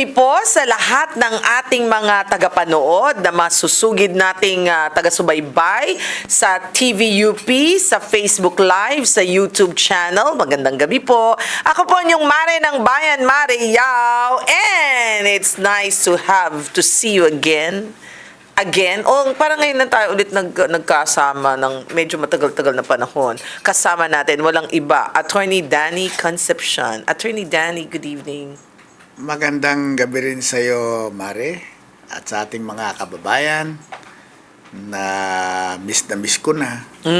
gabi po sa lahat ng ating mga tagapanood na masusugid nating ah, taga-subaybay sa TVUP, sa Facebook Live, sa YouTube channel. Magandang gabi po. Ako po yung Mare ng Bayan, Mare Yao. And it's nice to have to see you again. Again, o parang ngayon na tayo ulit nag, nagkasama ng medyo matagal-tagal na panahon. Kasama natin, walang iba, Attorney Danny Concepcion. Attorney Danny, good evening. Magandang gabi rin sa iyo, Mare, at sa ating mga kababayan na miss na miss ko na.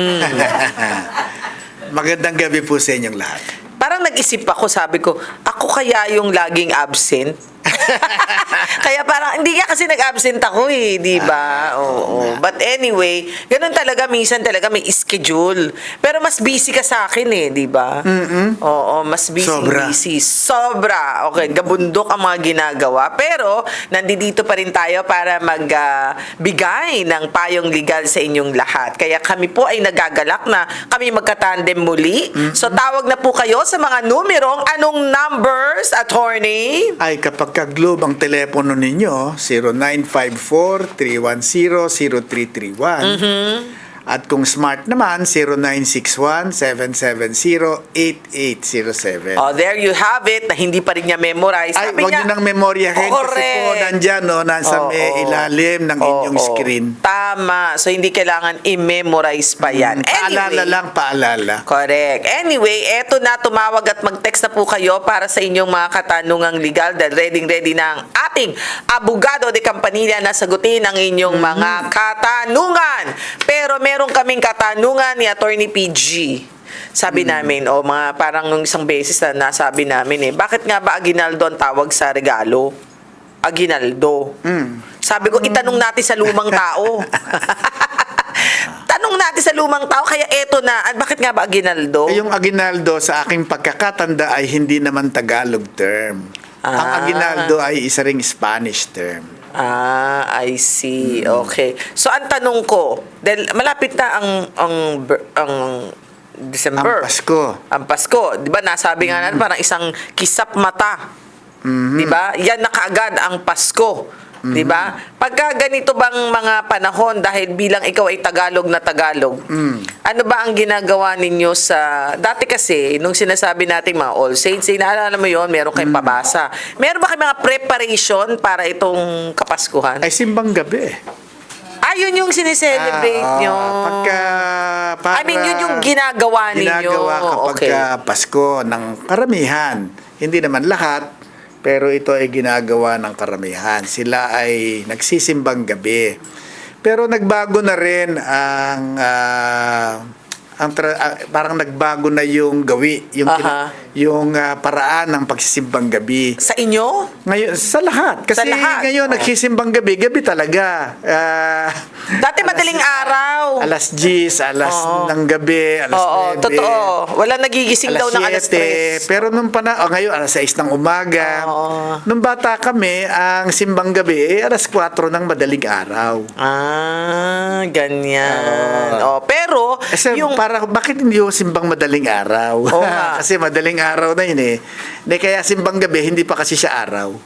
Magandang gabi po sa inyong lahat. Parang nag-isip ako, sabi ko, ako kaya yung laging absent? kaya parang, hindi nga kasi nag-absent ako eh, di ba? Ah, Oo. oo. But anyway, ganun talaga, minsan talaga may schedule. Pero mas busy ka sa akin eh, di ba? Oo, mas busy, Sobra. busy. Sobra. Okay, gabundok ang mga ginagawa. Pero, nandito pa rin tayo para magbigay ng payong legal sa inyong lahat. Kaya kami po ay nagagalak na kami magkatandem muli. So, tawag na po kayo sa mga numerong anong numbers, attorney? Ay kapag ka-globe ang telepono ninyo, 0954-310-0331. At kung smart naman, 0961-770-8807. Oh, there you have it, na hindi pa rin niya memorize. Ay, Sabi wag niya, nang memorya kasi Correct. po nandyan, no, nasa Oo. may ilalim ng Oo. inyong screen. Tama. So, hindi kailangan i-memorize pa yan. Mm, Paalala lang, paalala. Correct. Anyway, eto na, tumawag at mag-text na po kayo para sa inyong mga katanungang legal dahil ready-ready na ang ating abogado de Campanilla na sagutin ang inyong mga katanungan. Pero meron kaming katanungan ni Attorney PG. Sabi namin, o mga parang nung isang beses na nasabi namin eh, bakit nga ba Aguinaldo ang tawag sa regalo? Aguinaldo. Sabi ko, itanong natin sa lumang tao. Tanong natin sa lumang tao, kaya eto na. At bakit nga ba Aguinaldo? Eh, Yung aginaldo sa aking pagkakatanda ay hindi naman Tagalog term. Ang Ah. aginaldo ay isa ring Spanish term. Ah, I see. Okay. So ang tanong ko, dahil malapit na ang ang ang December. Ang Pasko. Ang Pasko, 'di ba? Nasabi nga natin parang isang kisap mata. 'Di ba? Yan na kaagad ang Pasko. 'Di ba? Pagka ganito bang mga panahon dahil bilang ikaw ay Tagalog na Tagalog. Ano ba ang ginagawa ninyo sa dati kasi nung sinasabi natin mga All Saints, eh, naalala mo 'yon, meron kayong pabasa. Meron ba kayong mga preparation para itong Kapaskuhan? Ay simbang gabi. Ah, yun yung sineselebrate Ah, nyo. oo. Pagka, para, I mean, yun yung ginagawa ninyo. Ginagawa kapag Okay. ka Pasko ng karamihan. Hindi naman lahat, pero ito ay ginagawa ng karamihan. Sila ay nagsisimbang gabi. Pero nagbago na rin ang ah, ang tra- ah, parang nagbago na yung gawi, yung Aha. Yung ah, paraan ng pagsisimbang gabi. Sa inyo? Ngayon, sa lahat. Kasi Sa lahat, ngayon, oo. nagsisimbang gabi. Gabi talaga. Ah, Dati madaling araw. alas 10, alas Oo. ng gabi, alas Oo, 9. totoo. Wala nagigising daw ng alas 3. Pero nung pana, oh, ngayon, alas 6 ng umaga. Oo. Nung bata kami, ang simbang gabi, eh, alas 4 ng madaling araw. Ah, ganyan. Oh, pero, Kasi yung... para, bakit hindi yung simbang madaling araw? Nga. kasi madaling araw na yun eh. Hindi, kaya simbang gabi, hindi pa kasi siya araw.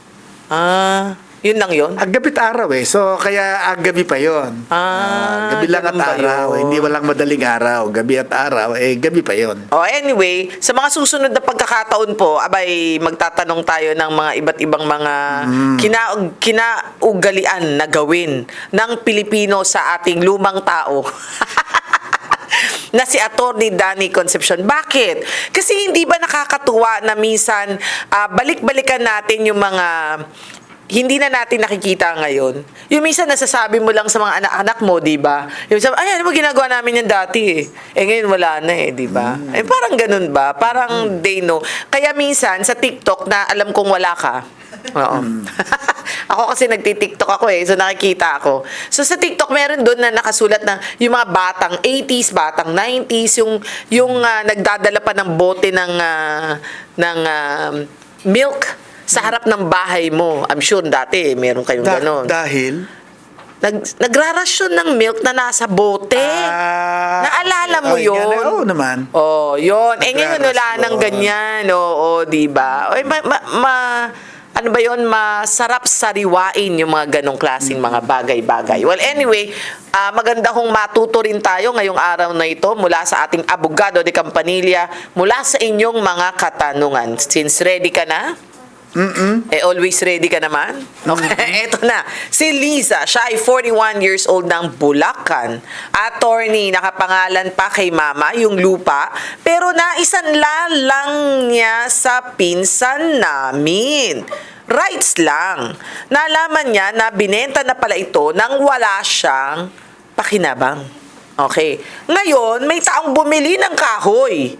Ah, yun lang yun? Agabit araw eh. So, kaya agabi pa yon. Ah, gabi lang at ganun ba araw. yun? Hindi walang madaling araw. Gabi at araw, eh, gabi pa yon. Oh, anyway, sa mga susunod na pagkakataon po, abay magtatanong tayo ng mga iba't ibang mga kina kinaugalian na gawin ng Pilipino sa ating lumang tao. na si Attorney Danny Concepcion. Bakit? Kasi hindi ba nakakatuwa na minsan ah, balik-balikan natin yung mga hindi na natin nakikita ngayon. Yung minsan nasasabi mo lang sa mga anak-anak mo, di ba? Yung sabi, ay, ano mo ginagawa namin yan dati eh. Eh ngayon wala na eh, di ba? Eh parang ganun ba? Parang they know. Kaya minsan sa TikTok na alam kong wala ka. Oo. Ako kasi nagti-TikTok ako eh, so nakikita ako. So sa TikTok meron doon na nakasulat ng yung mga batang 80s, batang 90s, yung yung ah, nagdadala pa ng bote ng ah, ng ah, milk sa harap ng bahay mo. I'm sure dati meron kayong Da- ganon. dahil Nag, nagrarasyon ng milk na nasa bote. Ah, Naalala mo okay. Oh, yun? Oo naman. Oh, yun. Eh ngayon wala nang ganyan. Oo, di ba? Oy, ma, ma, ma- ano ba yun? Masarap sariwain yung mga ganong klaseng mga bagay-bagay. Well, anyway, ah, maganda kong matuto rin tayo ngayong araw na ito mula sa ating abogado de Campanilla, mula sa inyong mga katanungan. Since ready ka na? Mm-mm. Eh, always ready ka naman? Okay, eto na. Si Liza, siya ay 41 years old ng Bulacan. Attorney, nakapangalan pa kay mama yung lupa, pero naisanla lang niya sa pinsan namin. Rights lang. Nalaman niya na binenta na pala ito nang wala siyang pakinabang. Okay. Ngayon, may taong bumili ng kahoy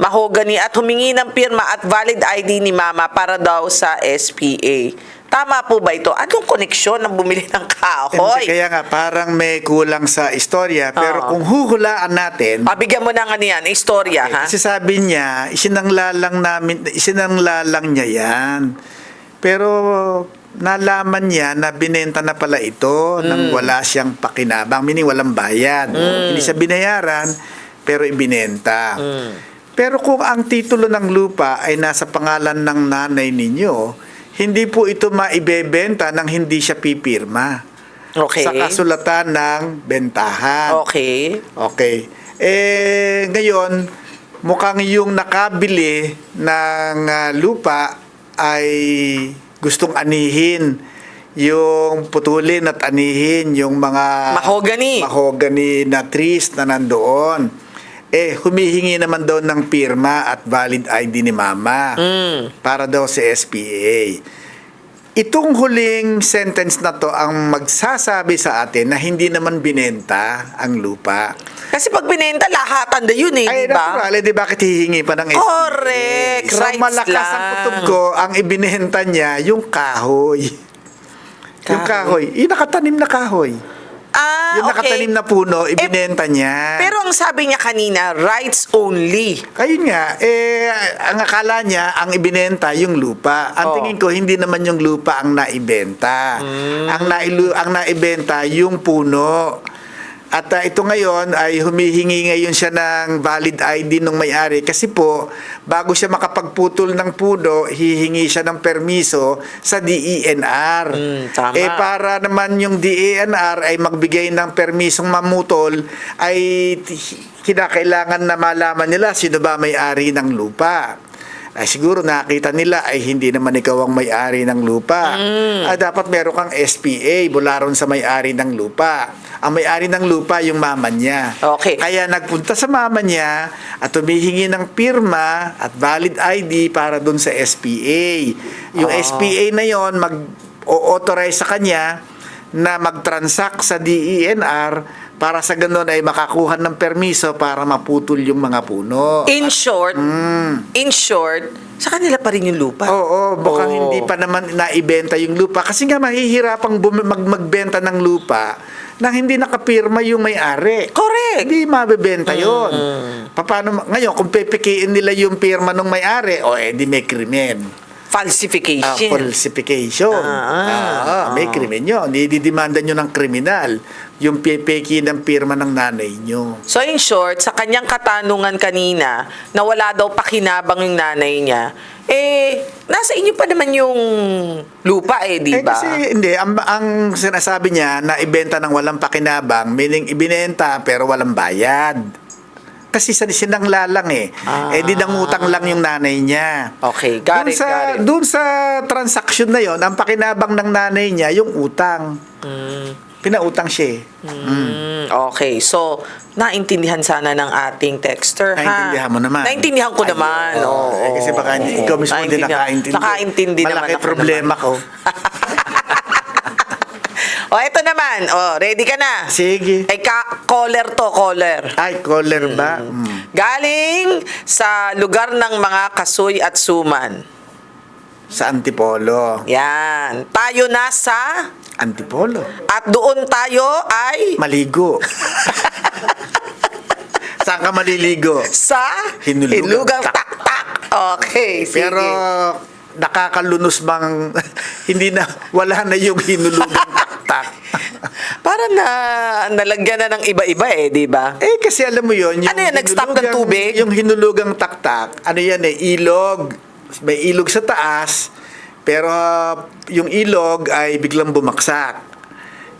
mahogany at humingi ng pirma at valid ID ni mama para daw sa SPA. Tama po ba ito? Anong koneksyon ng bumili ng Hindi, kahoy? kaya nga, parang may kulang sa istorya. Pero Oo. kung huhulaan natin, Pabigyan mo na nga niyan, istorya, ha? kasi sabi niya, isinanglalang namin, isinanglalang niya yan. Pero nalaman niya na binenta na pala ito nang wala siyang pakinabang, meaning walang bayad. Hindi siya binayaran, pero ibinenta. Pero kung ang titulo ng lupa ay nasa pangalan ng nanay ninyo, hindi po ito maibebenta nang hindi siya pipirma. Okay. Sa kasulatan ng bentahan. Okay. Okay. Eh, ngayon, mukhang yung nakabili ng ah, lupa ay gustong anihin yung putulin at anihin yung mga Mahogany. mahogany na trees na nandoon. Eh, humihingi naman daw ng pirma at valid ID ni mama Mm. para daw sa SPA. Itong huling sentence na to ang magsasabi sa atin na hindi naman binenta ang lupa. Kasi pag binenta, lahatan na yun eh, Ay, di ba? natural, eh, di bakit hihingi pa ng SPA? Correct. So, Rights malakas lang. ang kutob ko, ang ibinenta niya, yung kahoy. Yung Kahoy. kahoy. Yung nakatanim na kahoy. Ah, yung okay. nakatanim na puno, Eh, ibinenta niya. Pero ang sabi niya kanina, rights only. Ayun nga, eh, ang akala niya, ang ibinenta yung lupa. Ang Oh. tingin ko, hindi naman yung lupa ang naibenta. Hmm. Ang, nailu, ang naibenta, yung puno. At ah, ito ngayon ay humihingi ngayon siya ng valid ID ng may-ari kasi po bago siya makapagputol ng puno, hihingi siya ng permiso sa DENR. Mm, tama. Eh para naman yung DENR ay magbigay ng permisong mamutol ay kinakailangan na malaman nila sino ba may-ari ng lupa. Ay siguro nakita nila ay hindi naman ikaw ang may-ari ng lupa. Ah, dapat meron kang SPA, bularon sa may-ari ng lupa. Ang may-ari ng lupa yung mama niya. Okay. Kaya nagpunta sa mama niya at humihingi ng pirma at valid ID para dun sa SPA. Yung Ah. SPA na yon mag-authorize sa kanya na mag-transact sa DENR para sa ganun ay makakuha ng permiso para maputol yung mga puno. In short, Mm. in short, sa kanila pa rin yung lupa. Oo, baka Oo. hindi pa naman naibenta yung lupa kasi nga mahihirapang bum- mag magbenta ng lupa nang hindi nakapirma yung may-ari. Correct. Hindi mabebenta yon. Paano ma- ngayon kung pepekiin nila yung pirma ng may-ari, o eh di may krimen. Ah, Falsification. falsification. Ah, Ah, may krimen yun. Dididemanda nyo ng kriminal yung pepeki ng pirma ng nanay nyo. So in short, sa kanyang katanungan kanina, na wala daw pakinabang yung nanay niya, eh, nasa inyo pa naman yung lupa eh, di Eh ba? kasi hindi, ang, ang sinasabi niya na ibenta ng walang pakinabang, meaning ibinenta pero walang bayad. Kasi sa sinanglalang eh. Ah. Eh di nangutang lang yung nanay niya. Okay, got Doon it, sa, got it. Doon sa transaction na yon, ang pakinabang ng nanay niya, yung utang. Pinautang siya eh. Mm, okay, so naintindihan sana ng ating texter, ha? Naintindihan mo naman. Naintindihan ko Ayun. naman. Oo, Eh, kasi baka hindi, ikaw mismo hindi Naintindihan- nakaintindi. Nakaintindi naman Malaki ako problema naman. ko. O, eto naman. O, ready ka na? Sige. Ay, ka- caller to, caller. Ay, caller ba? Mm. Galing sa lugar ng mga kasoy at suman. Sa Antipolo. Yan. Tayo na sa... Antipolo. At doon tayo ay... Maligo. Saan ka maliligo? sa... Hinulugang Hinugang tak- tak-tak. Okay, sige. Pero nakakalunos bang hindi na wala na yung hinulugang. Para na nalagyan na ng iba-iba eh, di ba? eh kasi alam mo yon Ano yan, nag-stop ng tubig? Yung hinulugang taktak, ano yan eh, ilog. May ilog sa taas, pero yung ilog ay biglang bumaksak.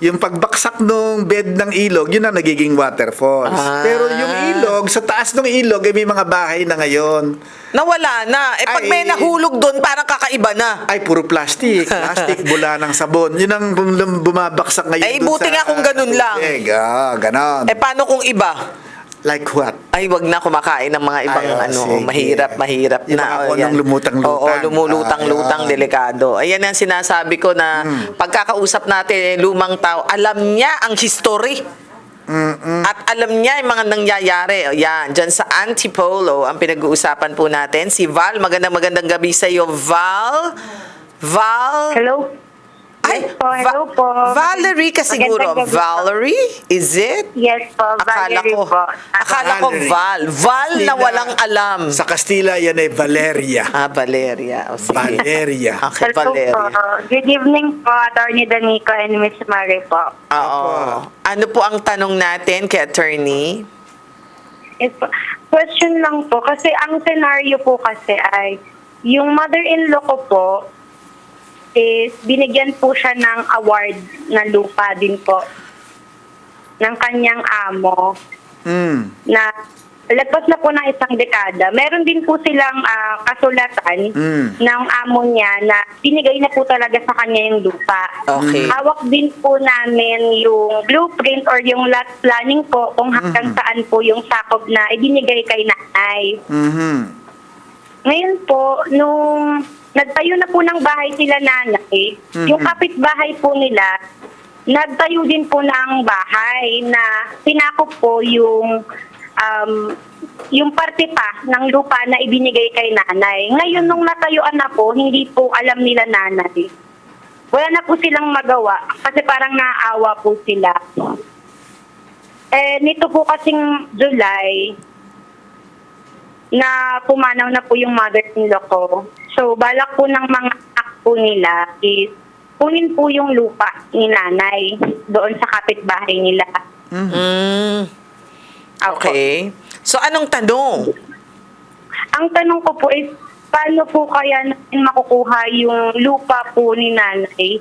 Yung pagbaksak ng bed ng ilog, yun ang nagiging waterfalls. Ah. Pero yung ilog, sa taas ng ilog, ay may mga bahay na ngayon. Nawala na. Eh pag may Ay. nahulog doon, parang kakaiba na. Ay, puro plastic. Plastic, bula ng sabon. Yun ang bum- bumabaksak ngayon. Ay, dun buti sa nga kung ganun lang. tubig. Ah, ganon. Eh paano kung iba? Like what? Ay, wag na kumakain ng mga ibang Ay, oh, ano, sige. mahirap, mahirap Yung na. mga oh, yan. lumutang-lutang. Oo, lumulutang-lutang, Ah, delikado. Ayan ang sinasabi ko na Hmm. pagkakausap natin, eh, lumang tao, alam niya ang history. At alam niya yung mga nangyayari. O, Yan, dyan sa Antipolo, ang pinag-uusapan po natin. Si Val, magandang magandang gabi sa iyo, Val. Val. Hello? Ay, Yes po, hello Va- po. Valerie ka siguro. Magandang gabi po. Valerie? Is it? Yes po, Akala Valerie ko, po. akala ko Valerie. Val. Val na Kastila- walang alam. Sa Kastila, yan ay Valeria. Ah, Valeria. O, sige. Valeria. Okay, Hello Valeria. po. Good evening po, Attorney Danico and Miss Mary po. Oo. Ano po ang tanong natin kay attorney? Yes po. Question lang po, kasi ang scenario po kasi ay, yung mother-in-law ko po, is binigyan po siya ng award na lupa din po ng kanyang amo. Mm. na lagpas na po ng isang dekada, meron din po silang ah, kasulatan Mm. ng amo niya na binigay na po talaga sa kanya yung lupa. Okay. Hawak din po namin yung blueprint or yung lot planning po kung hanggang saan po yung sakop na ibinigay kay nanay. Mhm. Ngayon po, nung nagtayo na po ng bahay sila nanay, yung kapitbahay po nila, nagtayo din po ng bahay na pinakop po yung um, yung parte pa ng lupa na ibinigay kay nanay. Ngayon, nung natayuan na po, hindi po alam nila nanay. Wala na po silang magawa kasi parang naawa po sila. Eh, nito po kasing July, na pumanaw na po yung mother-in-law ko. So, balak po ng mga anak po nila is kunin po yung lupa ni nanay doon sa kapitbahay nila. Mm, Ako. okay. So, anong tanong? Ang tanong ko po is, paano po kaya natin makukuha yung lupa po ni nanay?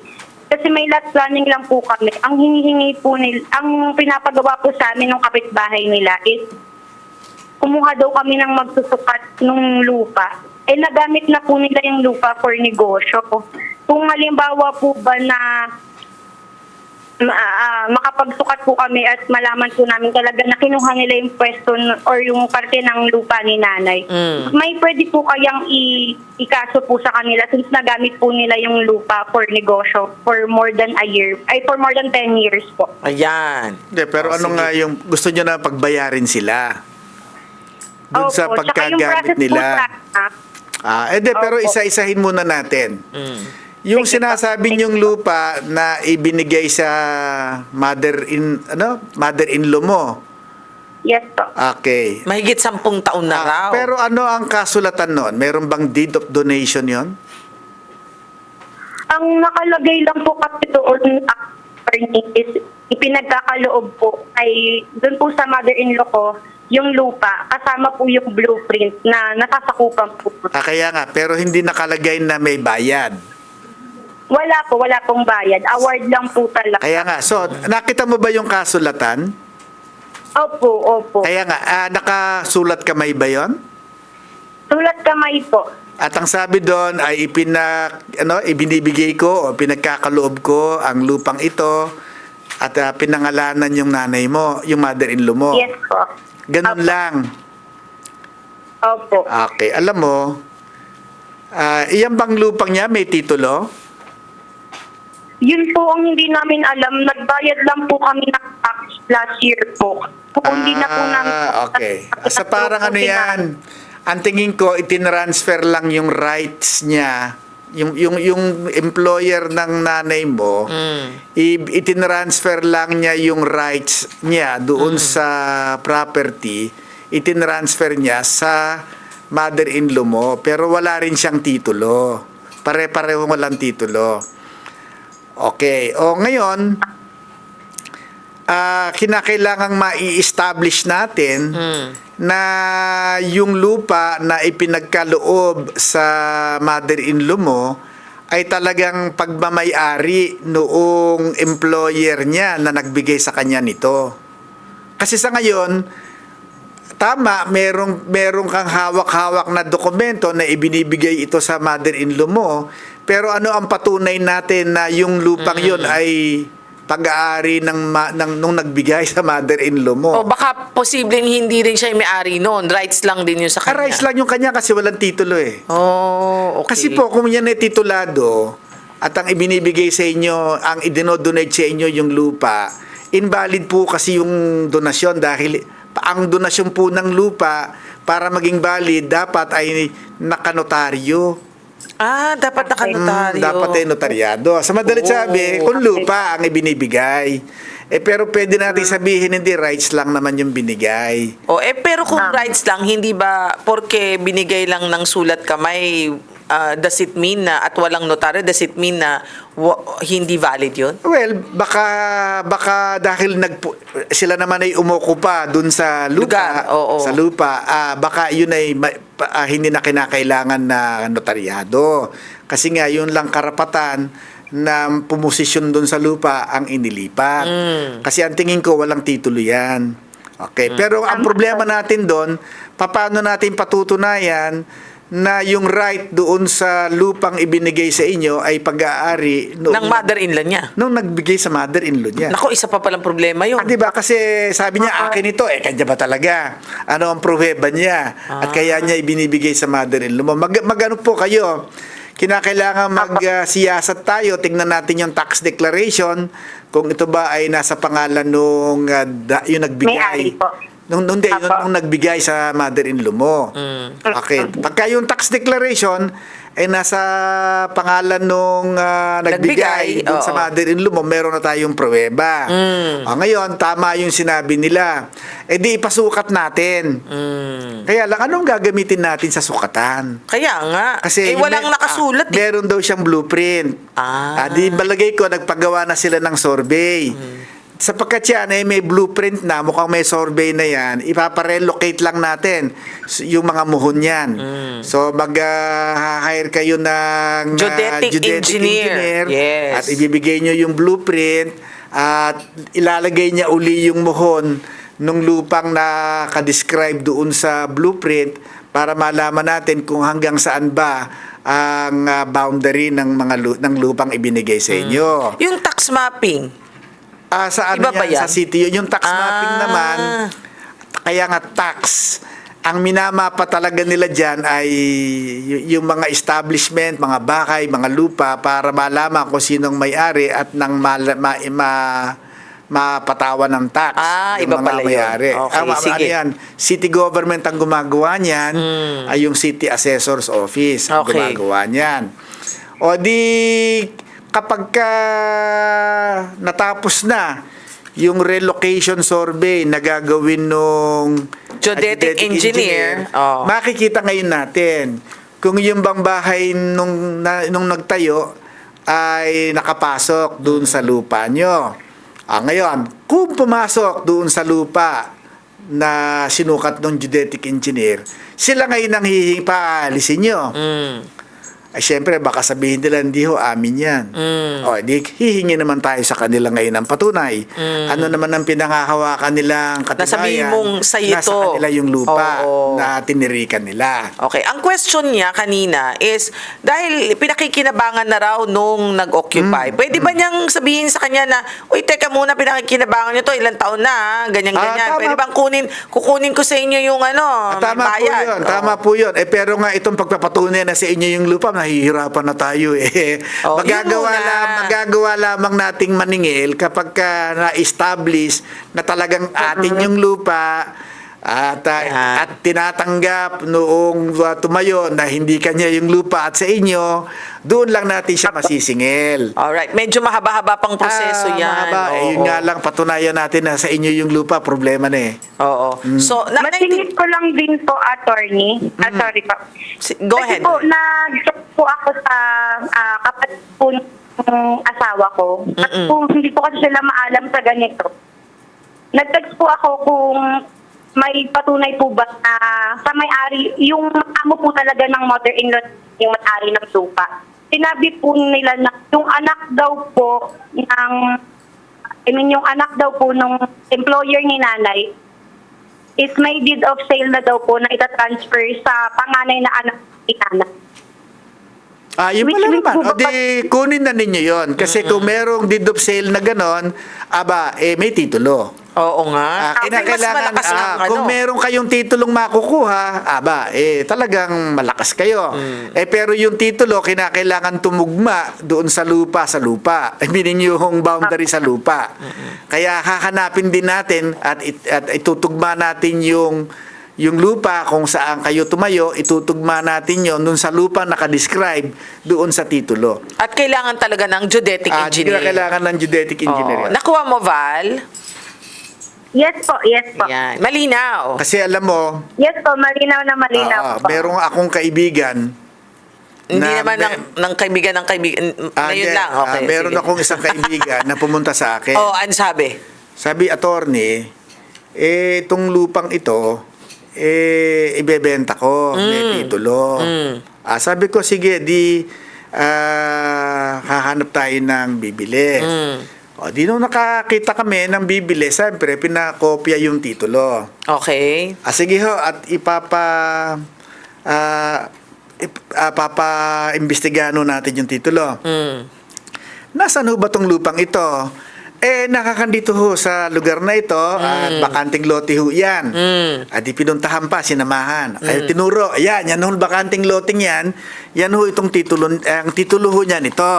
Kasi may lot planning lang po kami. Ang hinihingi po nila, ang pinapagawa po sa amin ng kapitbahay nila is kumuha daw kami ng magsusukat ng lupa. Eh, nagamit na po nila yung lupa for negosyo. Kung halimbawa po ba na ah, makapagsukat po kami at malaman po namin talaga na kinuha nila yung pwesto or yung parte ng lupa ni nanay. Mm. May pwede po kayang i- ikaso po sa kanila since nagamit po nila yung lupa for negosyo for more than a year, ay for more than 10 years po. Ayan. Hindi, pero Oh, ano sige. nga yung gusto nyo na pagbayarin sila? Sa Opo, tsaka yung pagkagamit process po nila. sana, Ah, eh di, pero Opo. isa-isahin muna natin. Mm. Yung Sige po. sinasabi Sige niyong lupa na ibinigay sa mother in ano, mother-in-law mo. Yes po. Okay. Mahigit sampung taon na Ah, raw. pero ano ang kasulatan noon? Meron bang deed of donation 'yon? Ang nakalagay lang po kasi doon attorney is ipinagkakaloob po ay doon po sa mother-in-law ko yung lupa kasama po yung blueprint na nasasakupan po. Ah, kaya nga, pero hindi nakalagay na may bayad. Wala po, wala pong bayad. Award lang po talaga. Kaya nga, so nakita mo ba yung kasulatan? Opo, opo. Kaya nga, ah, nakasulat kamay ba 'yon? Sulat kamay po. At ang sabi doon ay ipinak ano, ibinibigay ko o pinagkakaloob ko ang lupang ito at ah, pinangalanan yung nanay mo, yung mother-in-law mo. Yes po. Ganun Opo. lang. Opo. Okay, alam mo, ah, iyan bang lupang niya may titulo? Yun po ang hindi namin alam. Nagbayad lang po kami ng tax last year po. Kung hindi na po namin... Ah, okay. Sa parang ano yan, ang tingin ko, itinransfer lang yung rights niya yung yung yung employer ng nanay mo i- itinransfer lang niya yung rights niya doon sa property itinransfer niya sa mother-in-law mo. Pero wala rin siyang titulo. Pare-pareho walang titulo. Okay. O ngayon ah kinakailangang mai-establish natin na yung lupa na ipinagkaloob sa mother-in-law mo ay talagang pagmamayari noong employer niya na nagbigay sa kanya nito. Kasi sa ngayon, tama, merong, merong kang hawak-hawak na dokumento na ibinibigay ito sa mother-in-law mo, pero ano ang patunay natin na yung lupang yon ay pag-aari ng, ma- ng nung nagbigay sa mother-in-law mo? O baka posibleng hindi rin siya may-ari noon. Rights lang din yun sa kanya. Arise lang yung kanya kasi walang titulo eh. Oh, okay. Kasi po, kung yan ay titulado at ang ibinibigay sa inyo, ang idinodonate sa inyo yung lupa, invalid po kasi yung donasyon dahil ang donasyon po ng lupa para maging valid dapat ay nakanotaryo. Ah, dapat nakanotaryo. Mm, dapat ay notaryado. Sa madalit Oh, sabi, kung lupa ang ibinibigay. Eh pero pwede natin sabihin hindi rights lang naman yung binigay. O, eh, pero kung rights lang, hindi ba, porke binigay lang ng sulat kamay, ah, does it mean na, at walang notaryo, does it mean na hindi valid yun? Well, baka baka dahil nag sila naman ay umukupa dun sa lupa, Lugar, oo. sa lupa, ah, baka yun ay ah, hindi na kinakailangan na notaryado. Kasi nga yun lang karapatan na pumosisyon dun sa lupa ang inilipat. Kasi ang tingin ko walang titulo 'yan. Okay, pero ang problema natin doon, paano natin patutunayan na yung right doon sa lupang ibinigay sa inyo ay pag-aari noong Ng mother-in-law niya. nung nagbigay sa mother-in-law niya. Nako, isa pa palang problema yun. Ah, di ba? Kasi sabi niya, akin ito, eh, kanya ba talaga? Ano ang pruweba niya? At kaya niya ibinibigay sa mother-in-law mo. Mag, magano po kayo? Kinakailangan mag-siyasat tayo. Tingnan natin yung tax declaration. Kung ito ba ay nasa pangalan nung ah, da- yung nagbigay. May-ari po. Nung, nung, Apo. nung, nung nagbigay sa mother-in-law mo. Okay. Pagka yung tax declaration ay nasa pangalan nung ah, nagbigay, Nagbigay, dun sa mother-in-law mo, meron na tayong pruweba. Ah, ngayon, tama yung sinabi nila. E di ipasukat natin. Mm. Kaya lang, anong gagamitin natin sa sukatan? Kaya nga. Kasi eh, walang may- nakasulat. ah, eh. meron daw siyang blueprint. Ah. di balagay ko, nagpagawa na sila ng survey. Sapagkat yan, eh, may blueprint na, mukhang may survey na yan, ipaparelocate lang natin yung mga muhon yan. So, mag-hire kayo ng ah, Geodetic engineer. Yes. At ibibigay nyo yung blueprint at ilalagay niya uli yung muhon nung lupang na-describe doon sa blueprint para malaman natin kung hanggang saan ba ang ah, boundary ng mga lu- ng lupang ibinigay sa inyo. Yung tax mapping. Ah, sa ano Iba ba yan? yan? Sa city yun. Yung tax mapping Ah. naman, kaya nga tax, ang minamapa talaga nila dyan ay y- yung mga establishment, mga bahay, mga lupa para malaman kung sinong may-ari at nang ma, ma, ma- mapatawa ng tax. Ah, yung iba mga pala yun. may-ari. Okay, Ang- ano sige. yan, city government ang gumagawa niyan, ay yung city assessor's office ang Okay. gumagawa niyan. O di kapag ka natapos na yung relocation survey na gagawin nung Geodetic engineer, oh. makikita ngayon natin kung yung bang bahay nung, na, nung nagtayo ay nakapasok doon sa lupa nyo. Ah, ngayon, kung pumasok doon sa lupa na sinukat ng geodetic engineer, sila ngayon ang hihingi paalisin nyo. Mm. Ay syempre baka sabihin nila hindi ho amin yan. Mm. O di hihingi naman tayo sa kanila ngayon ng patunay. Ano naman ang pinangahawakan nilang katibayan? Nasabihin Mm. mong sa iyo Nasa kanila yung lupa Oo. na tinirikan nila. Okay, ang question niya kanina is dahil pinakikinabangan na raw nung nag-occupy. Mm. Pwede ba niyang sabihin sa kanya na, "Uy, teka muna, pinakikinabangan niyo to, ilang taon na, ganyan Ah, ganyan. tama. Pwede bang kunin kukunin ko sa inyo yung ano, Ah, tama po bayad?" yun, tama po yun. Eh, pero nga itong pagpapatunay na sa inyo yung lupa, nahihirapan na tayo eh. Oh, magagawa, lang, magagawa lamang nating maningil kapag ka na-establish na talagang atin yung lupa At, ah, Yan. at tinatanggap noong uh, tumayo na hindi kanya yung lupa at sa inyo, doon lang natin siya masisingil. Alright, medyo mahaba-haba pang proseso Ah, yan. mahaba. Eh, yun Oo. nga lang, patunayan natin na sa inyo yung lupa, problema na eh. Oo. So, na, Masingit ko lang din po, attorney. Ah, sorry pa. Si- go Kasi ahead. po, nag-chat po ako sa ah, kapatid po ng asawa ko. At po, hindi po kasi sila maalam sa ganito. Nag-text po ako kung may patunay po ba na sa may-ari, yung amo po talaga ng mother-in-law, yung may-ari ng lupa. Sinabi po nila na yung anak daw po ng, I mean, yung anak daw po ng employer ni nanay, is may deed of sale na daw po na itatransfer sa panganay na anak ni nanay. Ah, yun Which pala means naman. O di, kunin na ninyo yon Kasi kung merong deed of sale na ganon, aba, eh, may titulo. Oo nga. Ah, mas kinakailangan, malakas ah, ang ano. kung meron kayong titulong makukuha, aba, eh, talagang malakas kayo. Mm. Eh, pero yung titulo, kinakailangan tumugma doon sa lupa, sa lupa. I mean, yung boundary sa lupa. Kaya hahanapin din natin at, it- at itutugma natin yung yung lupa kung saan kayo tumayo, itutugma natin yon doon sa lupa nakadescribe doon sa titulo. At kailangan talaga ng geodetic At engineer. kailangan ng geodetic engineer. Yan. Nakuha mo, Val? Yes po, yes po. Yan. Malinaw. Kasi alam mo, Yes po, malinaw na malinaw ah, po. merong akong kaibigan Hindi na naman ng, ng kaibigan ng kaibigan. Ah, Ngayon lang. Okay. Ah, meron sige. akong isang kaibigan na pumunta sa akin. Oo, ano sabi? Sabi, attorney, eh, itong lupang ito, eh, ibebenta ko. May titulo. Ah, sabi ko, sige, di, ah, hahanap tayo ng bibili. O, di nung nakakita kami ng bibili, siyempre, pinakopya yung titulo. Okay. Ah, sige ho, at ipapa ah ip, ah, papa-imbestigahan ho natin yung titulo. Mm. Nasaan ho ba tong lupang ito? Eh, nakakandito ho sa lugar na ito at bakanting lote ho yan. Mm. At di pinuntahan pa, sinamahan. Ay, tinuro, ayan, yan ho, bakanting loting yan. Yan ho itong titulo, eh, ang titulo ho niyan ito.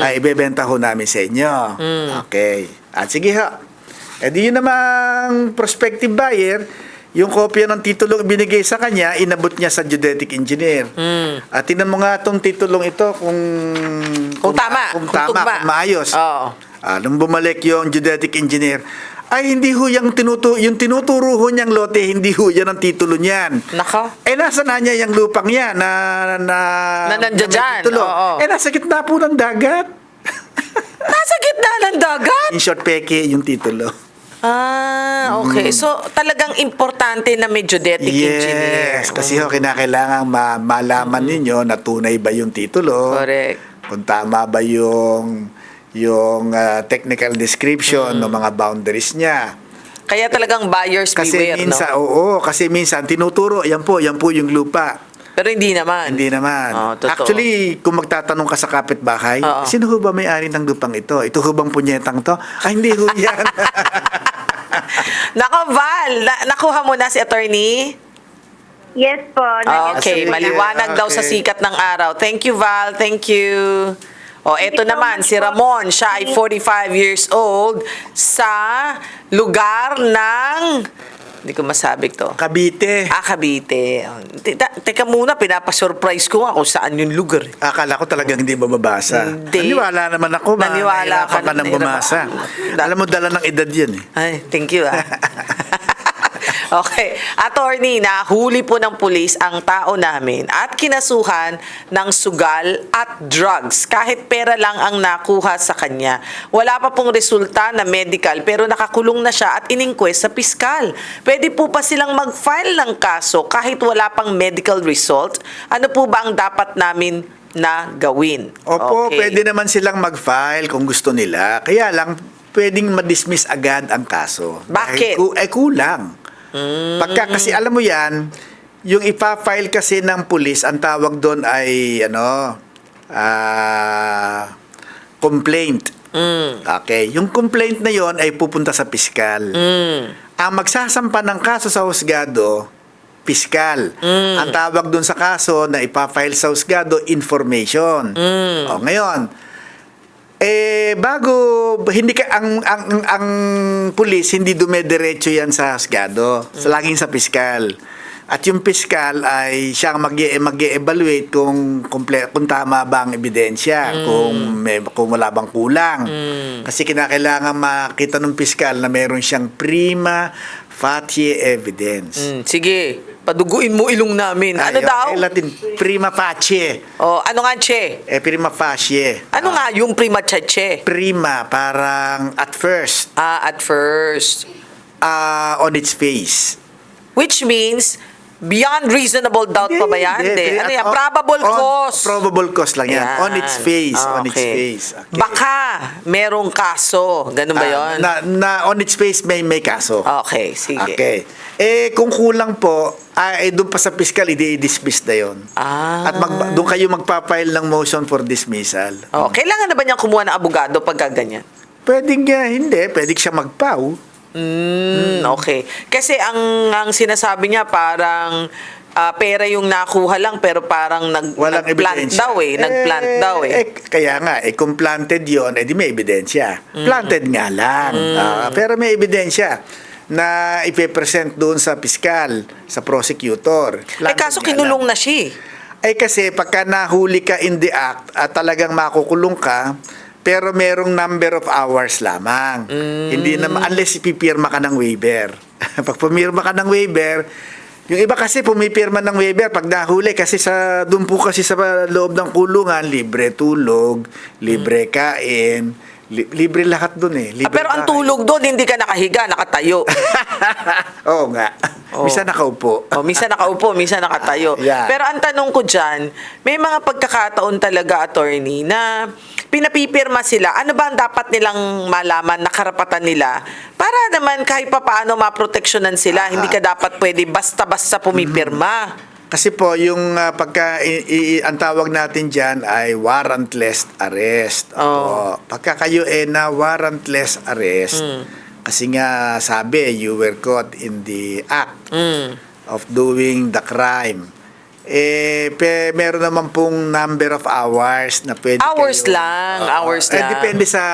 Ay, ibebenta ho namin sa inyo. Okay. At sige ho. Eh di yun namang prospective buyer, yung kopya ng titulong binigay sa kanya, inabot niya sa geodetic engineer. At tinan mo nga itong titulong ito kung Kung tama, kung, kung tama, tugma. kung maayos. Oo. Ah, nung bumalik yung geodetic engineer, ay hindi ho yung, tinutu yung tinuturo ho niyang lote, hindi ho yan ang titulo niyan. Naka. Eh, nasa na niya yung lupang yan na... Na, Na nandiyan dyan, titulo? oo. Eh, nasa gitna po ng dagat. Nasa gitna ng dagat? In short, peke yung titulo. Ah, okay. So, talagang importante na may geodetic engineer. Yes, kasi ho, kinakailangan ma- malaman ninyo na tunay ba yung titulo. Correct. Kung tama ba yung yung ah, technical description ng mga boundaries niya. Kaya talagang buyers Kasi beware, minsan, no? oo, kasi minsan tinuturo, yan po, yan po yung lupa. Pero hindi naman. Hindi naman. Totoo. Actually, kung magtatanong ka sa kapitbahay, Oo. sino ho ba may-ari ng lupang ito? Ito ho bang punyetang to? Ay, hindi ho yan. Nako, Val, na- nakuha mo na si attorney? Yes po. nag- Okay, maliwanag daw sa okay. sikat ng araw. Thank you, Val. Thank you. O, eto naman, si. Ramon. Siya ay 45 years old sa lugar ng... Hindi ko masabi to. Cavite. Ah, Cavite. Teka, teka muna, pinapasurprise ko nga kung saan yung lugar. Akala ko talagang hindi mababasa. Hindi. Naniwala naman ako. ba? Naniwala ka ka na- nang bumasa. Alam mo, dala ng edad yan eh. Ay, thank you ah. okay. Attorney, nahuli po ng pulis ang tao namin at kinasuhan ng sugal at drugs kahit pera lang ang nakuha sa kanya. Wala pa pong resulta na medical pero nakakulong na siya at iningquest sa piskal. Pwede po pa silang mag-file ng kaso kahit wala pang medical result? Ano po ba ang dapat namin na gawin? Opo, Okay. pwede naman silang mag-file kung gusto nila. Kaya lang, pwedeng ma-dismiss agad ang kaso. Dahil Bakit? ku- ay kulang. Pagka kasi alam mo yan, yung ipa-file kasi ng pulis, ang tawag doon ay ano, ah, complaint. Mm. Okay, yung complaint na yon ay pupunta sa piskal. Mm. Ang magsasampa ng kaso sa husgado, piskal. Mm. Ang tawag dun sa kaso na ipafile sa husgado, information. Mm. O, ngayon, Eh bago hindi ka ang ang ang, ang pulis hindi dumediretso yan sa husgado, sa laging sa piskal. At yung piskal ay siyang mag mag-evaluate kung komple, kung tama ba ang ebidensya, kung may kung wala bang kulang. Kasi kinakailangan makita ng piskal na meron siyang prima facie evidence. Mm, sige, paduguin mo ilong namin. Ano Ay, daw? eh, Latin, prima facie. Oh, ano nga, Che? Eh, prima facie. Ano nga yung prima che? Prima, parang at first, Ah, at first. ah, on its face. Which means, beyond reasonable doubt pa ba yan? Hindi. Ano yan? Probable on- cause. Probable cause lang yan. Yan. On its face. On its Okay. face. Okay. Baka merong kaso. Ganun ba Ah, yon? na, na on its face may may kaso. okay, sige. Okay. Eh, kung kulang po, ah, eh, doon pa sa fiscal, i-dismiss na yun. Ah. At mag, doon kayo magpa-file ng motion for dismissal. Oh, kailangan na ba niyang kumuha ng abogado pag ganyan? Pwedeng nga, hindi. Pwede siya magpaw. Mm, okay. Kasi ang ang sinasabi niya parang ah, pera yung nakuha lang pero parang nag Walang nagplant ebidensya. daw eh, nagplant daw eh. eh. Kaya nga, eh, kung planted yun, eh di may ebidensya. Planted nga lang. Ah, pero may ebidensya na ipepresent doon sa piskal, sa prosecutor. eh Planted kaso nga kinulong lang. na siya. eh. Ay kasi pagka nahuli ka in the act at talagang makukulong ka, pero merong number of hours lamang. Hindi naman, unless ipipirma ka ng waiver. pag pumirma ka ng waiver, yung iba kasi pumipirma ng waiver pag nahuli kasi sa doon po kasi sa loob ng kulungan, libre tulog, libre kain, li- libre lahat doon eh. Ah, Libre pero ang tulog doon hindi ka nakahiga, nakatayo. Oo nga. Oo. Misa nakaupo. O, minsan nakaupo, minsan nakatayo. Yeah. Pero ang tanong ko dyan, may mga pagkakataon talaga, attorney, na pinapipirma sila. Ano ba ang dapat nilang malaman na karapatan nila para naman kahit pa paano maproteksyonan sila. Aha. Hindi ka dapat pwede basta-basta pumipirma. Kasi po, yung ah, pagka, i- i- ang tawag natin dyan ay warrantless arrest. Oh. Opo. Pagka kayo eh na warrantless arrest, Hmm. kasi nga sabi, you were caught in the act Mm. of doing the crime. Eh, pe, meron naman pong number of hours na pwede Hours kayo- lang, Oo. hours eh, lang. Depende sa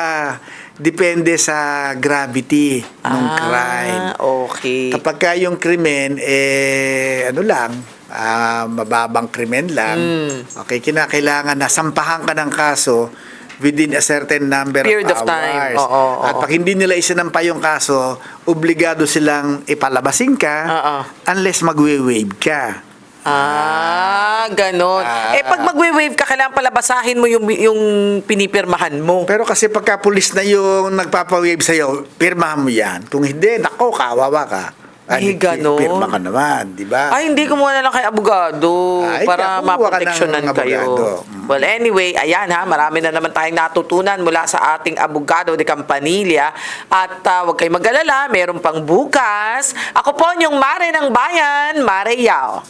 depende sa gravity ng crime. Ah, okay. Kapag ka yung krimen, eh, ano lang, ah, mababang krimen lang, Hmm. okay, kinakailangan na sampahan ka ng kaso within a certain number Period of of time. hours. Oo, oo, At pag hindi nila isinampa yung kaso, obligado silang ipalabasin ka Oo. unless magwe-waive ka. Ah, ganon. Ah. eh, pag magwe-wave ka, kailangan pala basahin mo yung, yung pinipirmahan mo. Pero kasi pagka pulis na yung nagpapa-waive sa'yo, pirmahan mo yan. Kung hindi, nako, kawawa ka. Ay, ganon. Pirma ka naman, di ba? Ay, hindi kumuha na lang kay abogado Ay, para kaya ka maproteksyonan kayo. Mm. Well, anyway, ayan ha, marami na naman tayong natutunan mula sa ating abogado de Campanilla. At uh, huwag kayong mag-alala, meron pang bukas. Ako po yung Mare ng Bayan, Mare Yao.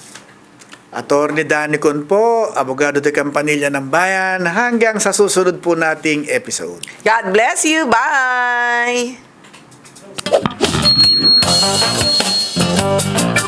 Attorney Danicon po, abogado de Campanilla ng Bayan, hanggang sa susunod po nating episode. God bless you. Bye! Thank you.